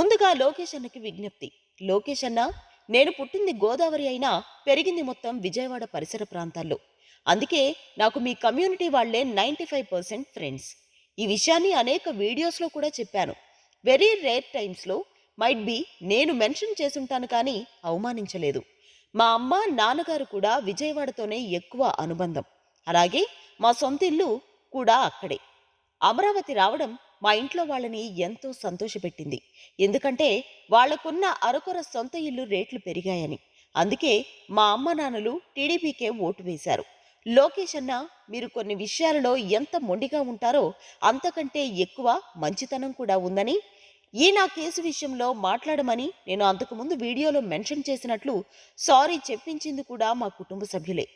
ముందుగా లోకేష్ అన్నకి విజ్ఞప్తి. లోకేష్ అన్న నేను పుట్టింది గోదావరి అయినా పెరిగింది మొత్తం విజయవాడ పరిసర ప్రాంతాల్లో. అందుకే నాకు మీ కమ్యూనిటీ వాళ్ళే నైంటీ ఫైవ్ పర్సెంట్ ఫ్రెండ్స్. ఈ విషయాన్ని అనేక వీడియోస్లో కూడా చెప్పాను. వెరీ రేర్ టైమ్స్లో మైట్ బి నేను మెన్షన్ చేసుంటాను కానీ అవమానించలేదు. మా అమ్మ నాన్నగారు కూడా విజయవాడతోనే ఎక్కువ అనుబంధం. అలాగే మా సొంత ఇల్లు కూడా అక్కడే. అమరావతి రావడం మా ఇంట్లో వాళ్ళని ఎంతో సంతోషపెట్టింది. ఎందుకంటే వాళ్ళకున్న అరకొర సొంత ఇల్లు రేట్లు పెరిగాయని. అందుకే మా అమ్మ నాన్నలు టీడీపీకే ఓటు వేశారు. లోకేష్ అన్న మీరు కొన్ని విషయాలలో ఎంత మొండిగా ఉంటారో అంతకంటే ఎక్కువ మంచితనం కూడా ఉందని ఈ నా కేసు విషయంలో మాట్లాడమని నేను అంతకుముందు వీడియోలో మెన్షన్ చేసినట్లు సారీ చెప్పించింది కూడా మా కుటుంబ సభ్యులే.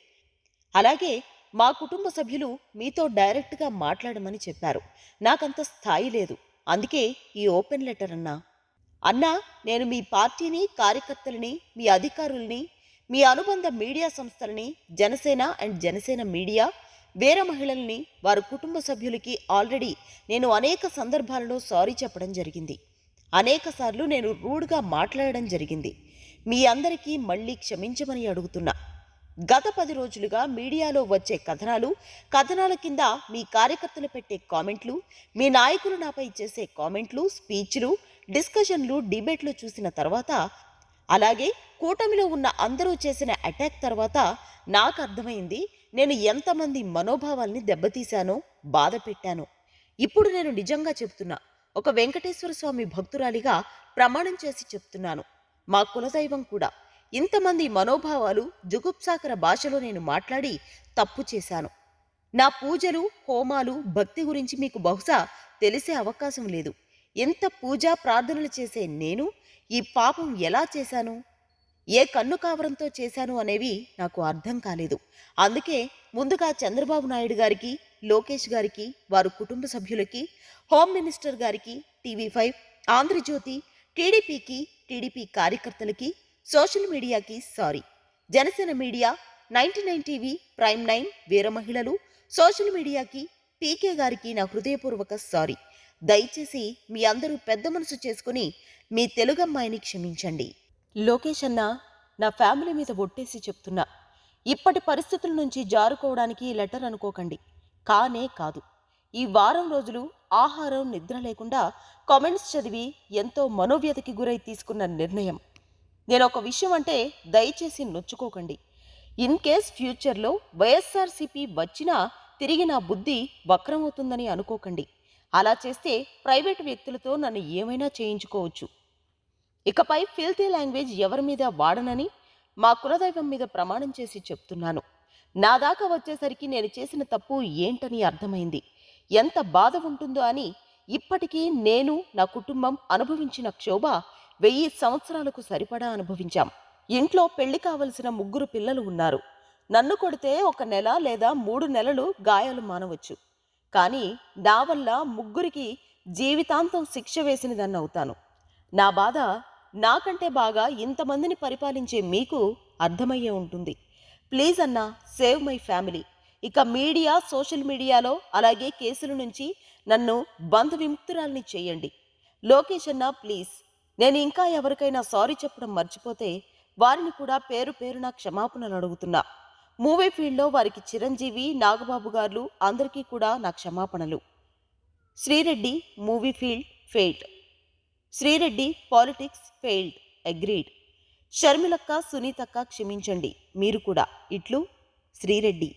అలాగే మా కుటుంబ సభ్యులు మీతో డైరెక్ట్గా మాట్లాడమని చెప్పారు. నాకంత స్థాయి లేదు. అందుకే ఈ ఓపెన్ లెటర్ అన్నా. అన్నా నేను మీ పార్టీని కార్యకర్తలని మీ అధికారుల్ని మీ అనుబంధ మీడియా సంస్థలని జనసేన అండ్ జనసేన మీడియా వేరే మహిళల్ని వారి కుటుంబ సభ్యులకి ఆల్రెడీ నేను అనేక సందర్భాలలో సారీ చెప్పడం జరిగింది. అనేక సార్లు నేను రూడ్గా మాట్లాడడం జరిగింది. మీ అందరికీ మళ్ళీ క్షమించమని అడుగుతున్నా. గత పది రోజులుగా మీడియాలో వచ్చే కథనాలు కథనాల కింద మీ కార్యకర్తలు పెట్టే కామెంట్లు మీ నాయకులు నాపై చేసే కామెంట్లు స్పీచ్లు డిస్కషన్లు డిబేట్లు చూసిన తర్వాత అలాగే కూటమిలో ఉన్న అందరూ చేసిన అటాక్ తర్వాత నాకు అర్థమైంది నేను ఎంతమంది మనోభావాల్ని దెబ్బతీశానో బాధ పెట్టాను. ఇప్పుడు నేను నిజంగా చెప్తున్నా ఒక వెంకటేశ్వర స్వామి భక్తురాలిగా ప్రమాణం చేసి చెప్తున్నాను. మా కులదైవం కూడా ఇంతమంది మనోభావాలు జుగుప్సాకర భాషలో నేను మాట్లాడి తప్పు చేశాను. నా పూజలు హోమాలు భక్తి గురించి మీకు బహుశా తెలిసే అవకాశం లేదు. ఎంత పూజా ప్రార్థనలు చేసే నేను ఈ పాపం ఎలా చేశాను? ఏ కన్ను కావరంతో చేశాను అనేవి నాకు అర్థం కాలేదు. అందుకే ముందుగా చంద్రబాబు నాయుడు గారికి లోకేష్ గారికి వారు కుటుంబ సభ్యులకి హోమ్ మినిస్టర్ గారికి టీవీ ఫైవ్ ఆంధ్రజ్యోతి టీడీపీకి టీడీపీ కార్యకర్తలకి సోషల్ మీడియాకి sorry. Janasena media ninety nine TV prime nine వీర మహిళలు సోషల్ మీడియాకి పీకే గారికి నా హృదయపూర్వక సారీ. దయచేసి మీ అందరూ పెద్ద మనసు చేసుకుని మీ తెలుగమ్మాయిని క్షమించండి. లోకేష్ అన్న నా ఫ్యామిలీ మీద ఒట్టేసి చెప్తున్నా. ఇప్పటి పరిస్థితుల నుంచి జారుకోవడానికి లెటర్ అనుకోకండి. కానే కాదు. ఈ వారం రోజులు ఆహారం నిద్ర లేకుండా కామెంట్స్ చదివి ఎంతో మనోవ్యతకి గురై తీసుకున్న నిర్ణయం. నేను ఒక విషయం అంటే దయచేసి నొచ్చుకోకండి. ఇన్ కేస్ ఫ్యూచర్లో వైఎస్ఆర్సీపీ వచ్చినా తిరిగి నా బుద్ధి వక్రమవుతుందని అనుకోకండి. అలా చేస్తే ప్రైవేట్ వ్యక్తులతో నన్ను ఏమైనా చేయించుకోవచ్చు. ఇకపై ఫిల్తీ లాంగ్వేజ్ ఎవరి మీద వాడనని మా కులదైవం మీద ప్రమాణం చేసి చెప్తున్నాను. నా దాకా వచ్చేసరికి నేను చేసిన తప్పు ఏంటని అర్థమైంది. ఎంత బాధ ఉంటుందో అని ఇప్పటికీ నేను నా కుటుంబం అనుభవించిన క్షోభ వెయ్యి సంవత్సరాలకు సరిపడా అనుభవించాం. ఇంట్లో పెళ్ళి కావలసిన ముగ్గురు పిల్లలు ఉన్నారు. నన్ను కొడితే ఒక నెల లేదా మూడు నెలలు గాయాలు మానవచ్చు. కానీ నా వల్ల ముగ్గురికి జీవితాంతం శిక్ష వేసినదన్న అవుతాను. నా బాధ నాకంటే బాగా ఇంతమందిని పరిపాలించే మీకు అర్థమయ్యే ఉంటుంది. ప్లీజ్ అన్న సేవ్ మై ఫ్యామిలీ. ఇక మీడియా సోషల్ మీడియాలో అలాగే కేసుల నుంచి నన్ను బంధ విముక్తురాల్ని చేయండి. లోకేష్ అన్న ప్లీజ్. నేను ఇంకా ఎవరికైనా సారీ చెప్పడం మర్చిపోతే వారిని కూడా పేరు పేరున క్షమాపణలు అడుగుతున్నా. మూవీ ఫీల్డ్లో వారికి చిరంజీవి నాగబాబు గారు అందరికీ కూడా నా క్షమాపణలు. Sri Reddy movie field failed. Sri Reddy politics failed agreed. షర్మిలక్క సునీతక్క క్షమించండి మీరు కూడా. ఇట్లు శ్రీరెడ్డి.